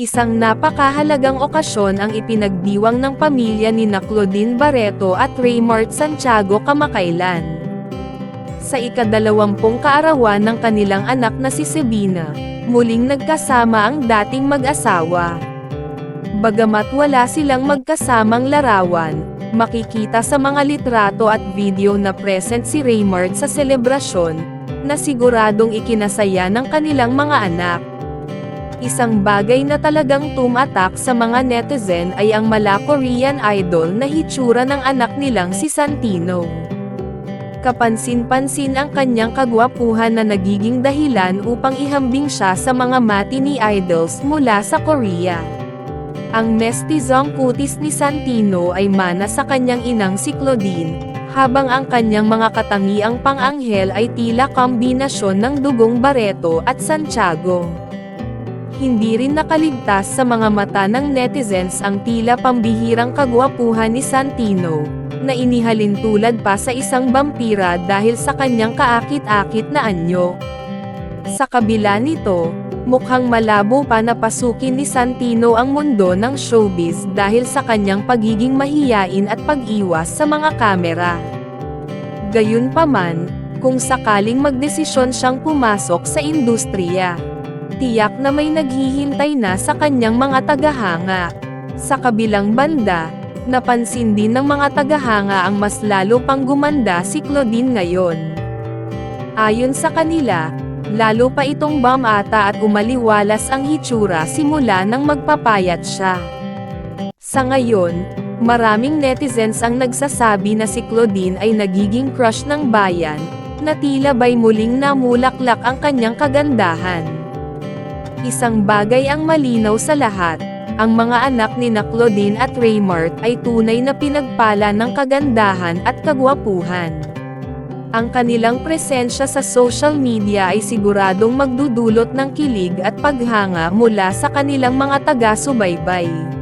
Isang napakahalagang okasyon ang ipinagdiwang ng pamilya ni na Claudine Barreto at Raymart Santiago kamakailan. Sa ikadalawampung kaarawan ng kanilang anak na si Sabina, muling nagkasama ang dating mag-asawa. Bagamat wala silang magkasamang larawan, makikita sa mga litrato at video na present si Raymart sa selebrasyon, na siguradong ikinasaya ng kanilang mga anak. Isang bagay na talagang tumatak sa mga netizen ay ang mala Korean idol na hitsura ng anak nilang si Santino. Kapansin-pansin ang kanyang kagwapuhan na nagiging dahilan upang ihambing siya sa mga matinee idols mula sa Korea. Ang mestizong kutis ni Santino ay mana sa kanyang inang si Claudine, habang ang kanyang mga katangiang pang-anghel ay tila kombinasyon ng dugong Barreto at Santiago. Hindi rin nakaligtas sa mga mata ng netizens ang tila pambihirang kagwapuhan ni Santino, na inihalin tulad pa sa isang vampira dahil sa kanyang kaakit-akit na anyo. Sa kabila nito, mukhang malabo pa na pasukin ni Santino ang mundo ng showbiz dahil sa kanyang pagiging mahiyain at pag-iwas sa mga kamera. Gayunpaman, kung sakaling magdesisyon siyang pumasok sa industriya, tiyak na may naghihintay na sa kanyang mga tagahanga. Sa kabilang banda, napansin din ng mga tagahanga ang mas lalo pang gumanda si Claudine ngayon. Ayon sa kanila, lalo pa itong bamata at umaliwalas ang hitsura simula nang magpapayat siya. Sa ngayon, maraming netizens ang nagsasabi na si Claudine ay nagiging crush ng bayan, na tila ba'y muling namulaklak ang kanyang kagandahan. Isang bagay ang malinaw sa lahat, ang mga anak ni na Claudine at Raymart ay tunay na pinagpala ng kagandahan at kagwapuhan. Ang kanilang presensya sa social media ay siguradong magdudulot ng kilig at paghanga mula sa kanilang mga taga-subaybay.